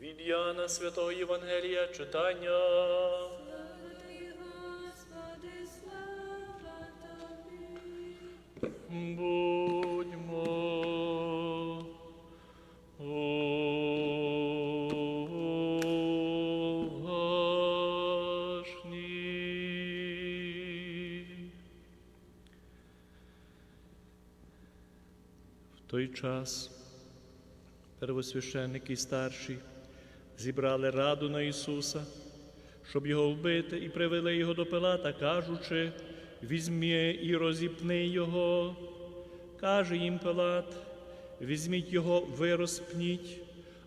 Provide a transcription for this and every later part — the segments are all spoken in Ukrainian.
Від Яна Святого Євангелія читання. Слава Господи, слава Тобі. Будьмо уважні. В той час первосвященники старші зібрали раду на Ісуса, щоб його вбити, і привели його до Пилата, кажучи, візьми і розіпни його. Каже їм Пилат, візьміть його, ви розпніть,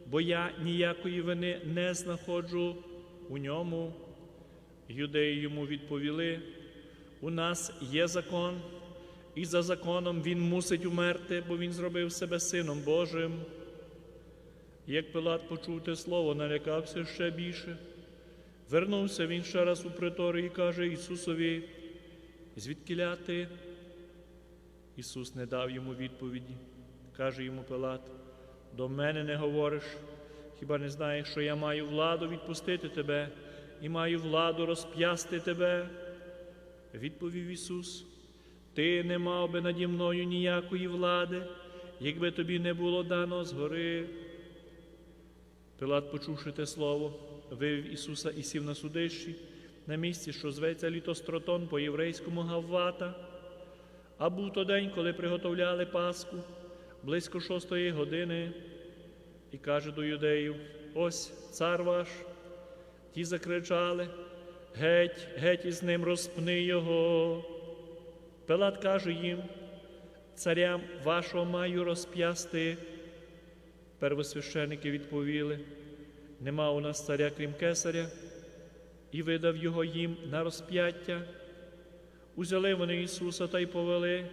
бо я ніякої вини не знаходжу у ньому. Юдеї йому відповіли: у нас є закон, і за законом він мусить умерти, бо він зробив себе сином Божим. Як Пилат почув те слово, налякався ще більше. Вернувся він ще раз у притор і каже Ісусові, звідкиля ти? Ісус не дав йому відповіді. Каже йому Пилат, до мене не говориш, хіба не знаєш, що я маю владу відпустити тебе і маю владу розп'ясти тебе? Відповів Ісус, ти не мав би наді мною ніякої влади, якби тобі не було дано згори. Пилат, почувши те слово, вивів Ісуса і сів на судищі на місці, що зветься літостротон по єврейському Гаввата. А був то день, коли приготовляли Пасху близько шостої години, і каже до юдеїв: ось цар ваш. Ті закричали: Геть, геть із ним розпни його. Пилат каже їм: Царям вашого маю розп'ясти. Первосвященики відповіли: Нема у нас царя, крім кесаря, і видав його їм на розп'яття. Узяли вони Ісуса та й повели,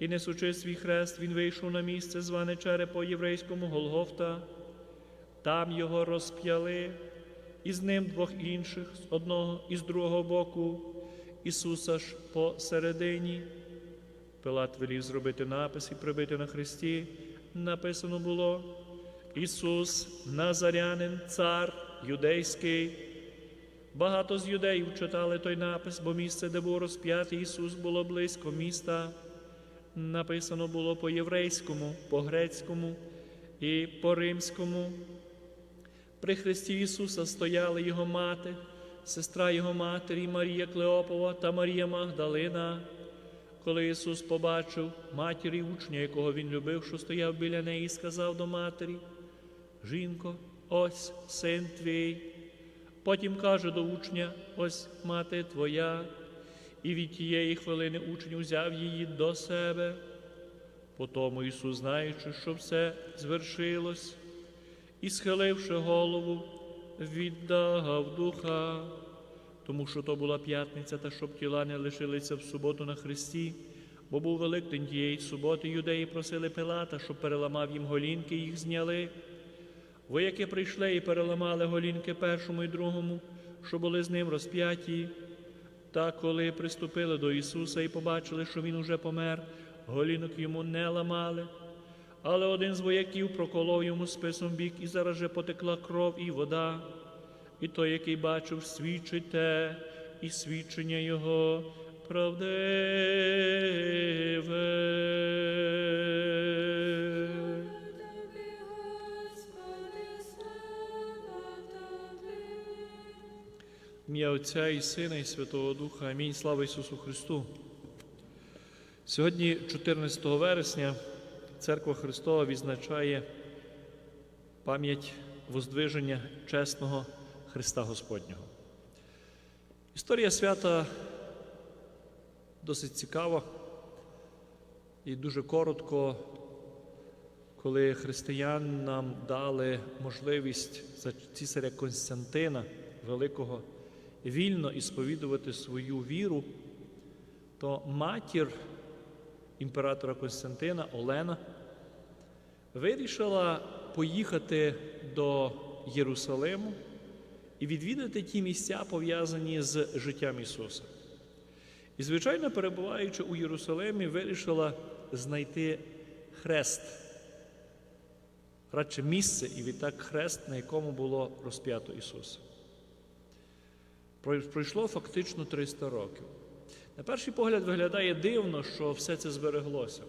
і несучи свій хрест, Він вийшов на місце, зване черепо єврейському Голгофта. Там його розп'яли, і з ним двох інших, з одного і з другого боку, Ісуса ж посередині. Пилат велів зробити напис і прибити на хресті. Написано було: Ісус, Назарянин, цар юдейський. Багато з юдеїв читали той напис, бо місце, де був розп'ятий Ісус, було близько міста. Написано було по-єврейському, по-грецькому і по-римському. При хресті Ісуса стояли Його мати, сестра Його матері Марія Клеопова та Марія Магдалина. Коли Ісус побачив матір і учня, якого Він любив, що стояв біля неї, сказав до матері: Жінко, ось син твій. Потім каже до учня: ось мати твоя, і від тієї хвилини учень узяв її до себе. Потому Ісус, знаючи, що все звершилось, і, схиливши голову, віддав духа, тому що то була п'ятниця, та щоб тіла не лишилися в суботу на хресті, бо був Великдень тієї суботи, юдеї просили Пилата, щоб переламав їм голінки, їх зняли. Вояки прийшли і переламали голінки першому і другому, що були з ним розп'яті. Та коли приступили до Ісуса і побачили, що Він уже помер, голінок йому не ламали. Але один з вояків проколов йому списом бік, і зараз же потекла кров і вода. І той, який бачив, свідчить те, і свідчення Його правдиве. Ім'я Отця і Сина, і Святого Духа. Амінь. Слава Ісусу Христу. Сьогодні, 14 вересня, Церква Христова відзначає пам'ять воздвиження чесного Христа Господнього. Історія свята досить цікава і дуже коротко, коли християн нам дали можливість за цісаря Константина Великого вільно ісповідувати свою віру, то матір імператора Константина Олена вирішила поїхати до Єрусалиму і відвідати ті місця, пов'язані з життям Ісуса. І, звичайно, перебуваючи у Єрусалимі, вирішила знайти хрест радше місце і відтак хрест, на якому було розп'ято Ісуса. Прой- Пройшло фактично 300 років. На перший погляд виглядає дивно, що все це збереглося.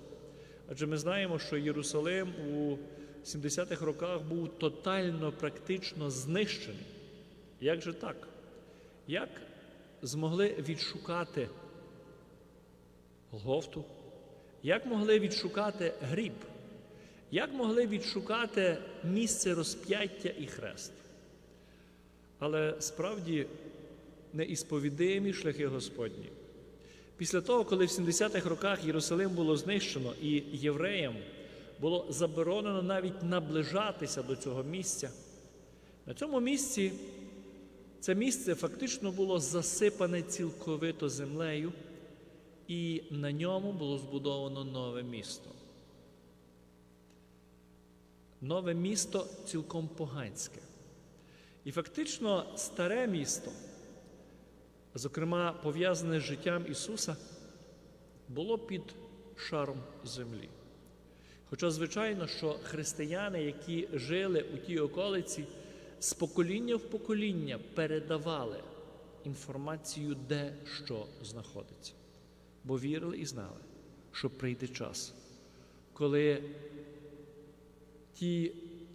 Адже ми знаємо, що Єрусалим у 70-х роках був тотально, практично знищений. Як же так? Як змогли відшукати Голгофту? Як могли відшукати гріб? Як могли відшукати місце розп'яття і хрест? Але справді неісповідимі шляхи Господні. Після того, коли в 70-х роках Єрусалим було знищено і євреям було заборонено навіть наближатися до цього місця, на цьому місці це місце фактично було засипане цілковито землею, і на ньому було збудовано нове місто. Нове місто цілком поганське. І фактично старе місто, зокрема пов'язане з життям Ісуса, було під шаром землі. Хоча, звичайно, що християни, які жили у тій околиці, з покоління в покоління передавали інформацію, де що знаходиться. Бо вірили і знали, що прийде час, коли ті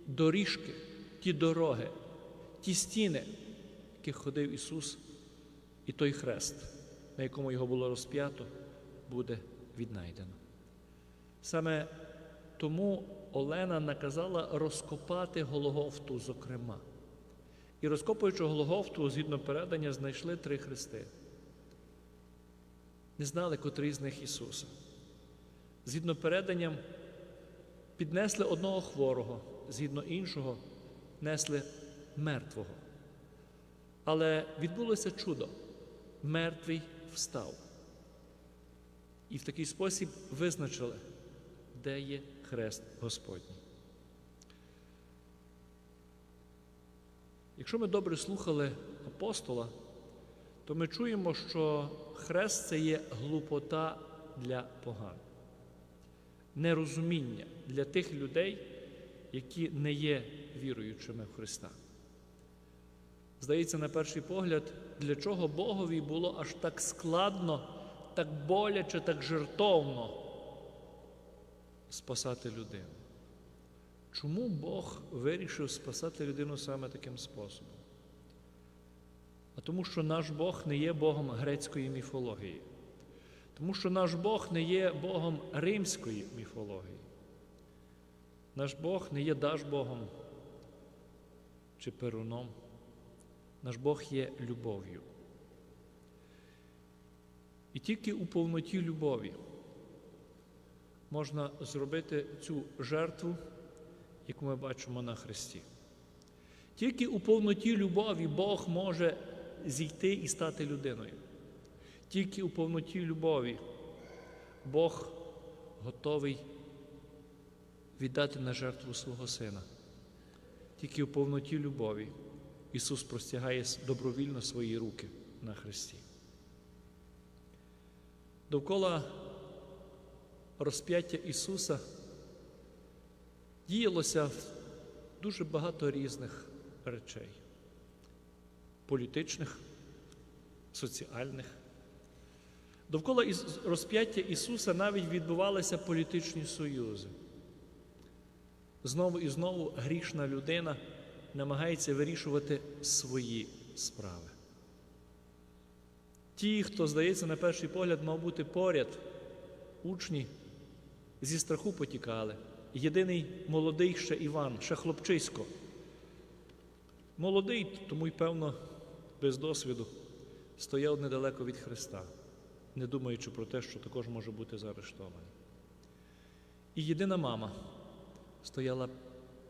доріжки, ті дороги, ті стіни, яких ходив Ісус, і той хрест, на якому його було розп'ято, буде віднайдено. Саме тому Олена наказала розкопати Голгофту, зокрема. І розкопуючи Голгофту, згідно передання, знайшли три хрести. Не знали, котрий з них Ісуса. Згідно переданням, піднесли одного хворого, згідно іншого, несли мертвого. Але відбулося чудо. Мертвий встав. І в такий спосіб визначили, де є хрест Господній. Якщо ми добре слухали апостола, то ми чуємо, що хрест це є глупота для поган, нерозуміння для тих людей, які не є віруючими в Христа. Здається, на перший погляд, для чого Богові було аж так складно, так боляче, так жертовно спасати людину. Чому Бог вирішив спасати людину саме таким способом? А тому, що наш Бог не є Богом грецької міфології, тому що наш Бог не є Богом римської міфології. Наш Бог не є Дажбогом чи Перуном. Наш Бог є любов'ю. І тільки у повноті любові можна зробити цю жертву, яку ми бачимо на Христі. Тільки у повноті любові Бог може зійти і стати людиною. Тільки у повноті любові Бог готовий віддати на жертву свого Сина. Тільки у повноті любові Ісус простягає добровільно свої руки на Христі. Довкола розп'яття Ісуса діялося дуже багато різних речей політичних, соціальних. Довкола розп'яття Ісуса навіть відбувалися політичні союзи. Знову і знову грішна людина намагається вирішувати свої справи. Ті, хто, здається, на перший погляд, мав бути поряд, учні зі страху потікали. Єдиний молодий ще Іван, ще хлопчисько. Молодий, тому й певно, без досвіду, стояв недалеко від Христа, не думаючи про те, що також може бути заарештований. І єдина мама стояла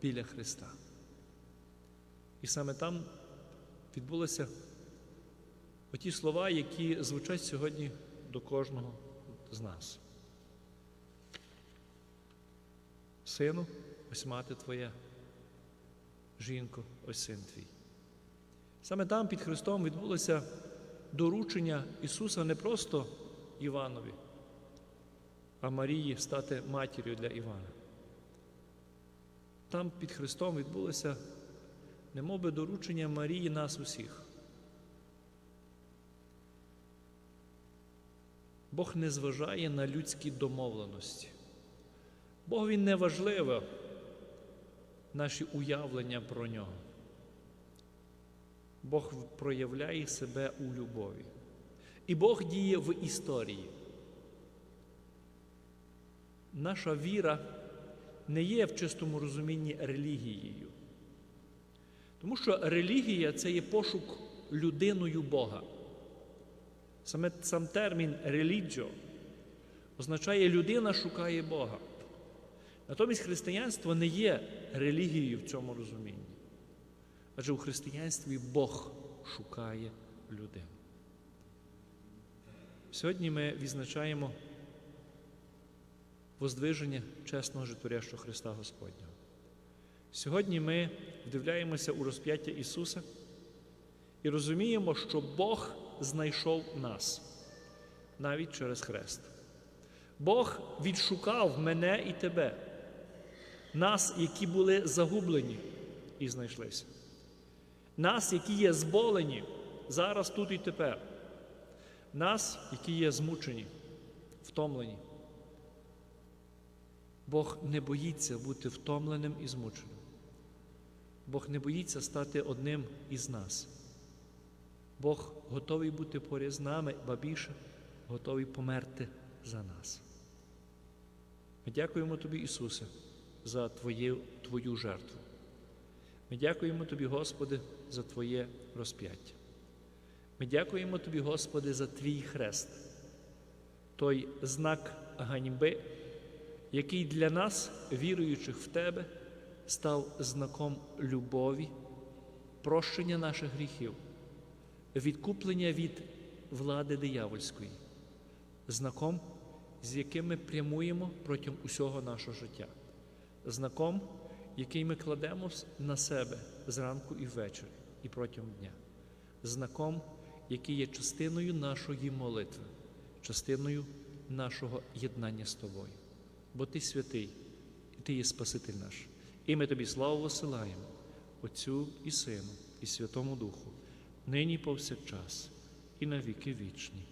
біля Христа. І саме там відбулися оті слова, які звучать сьогодні до кожного з нас. Сину, ось мати твоя, жінко, ось син твій. Саме там під Христом відбулося доручення Ісуса не просто Іванові, а Марії стати матір'ю для Івана. там під Христом відбулося немов би доручення Марії нас усіх. Бог не зважає на людські домовленості. Богові не важливо наші уявлення про нього. Бог проявляє себе у любові. І Бог діє в історії. Наша віра не є в чистому розумінні релігією. Тому що релігія це є пошук людиною Бога. Саме сам термін реліджо означає людина шукає Бога. Натомість християнство не є релігією в цьому розумінні. Адже у християнстві Бог шукає людину. Сьогодні ми відзначаємо воздвиження чесного житворящого Христа Господнього. Сьогодні ми вдивляємося у розп'яття Ісуса і розуміємо, що Бог знайшов нас навіть через хрест. Бог відшукав мене і тебе, нас, які були загублені і знайшлися. Нас, які є зболені зараз, тут і тепер. Нас, які є змучені, втомлені. Бог не боїться бути втомленим і змученим. Бог не боїться стати одним із нас. Бог готовий бути поряд з нами, ба більше, готовий померти за нас. Ми дякуємо Тобі, Ісусе, за Твою, Твою жертву. Ми дякуємо Тобі, Господи, за Твоє розп'яття. Ми дякуємо Тобі, Господи, за Твій хрест, той знак ганьби, який для нас, віруючих в Тебе, став знаком любові, прощення наших гріхів, відкуплення від влади диявольської, знаком, з яким ми прямуємо протягом усього нашого життя, знаком, який ми кладемо на себе зранку і ввечері, і протягом дня, знаком, який є частиною нашої молитви, частиною нашого єднання з тобою. Бо ти святий, і ти є Спаситель наш. І ми тобі славу висилаємо, Отцю і Сину, і Святому Духу, нині повсякчас, і на віки вічні.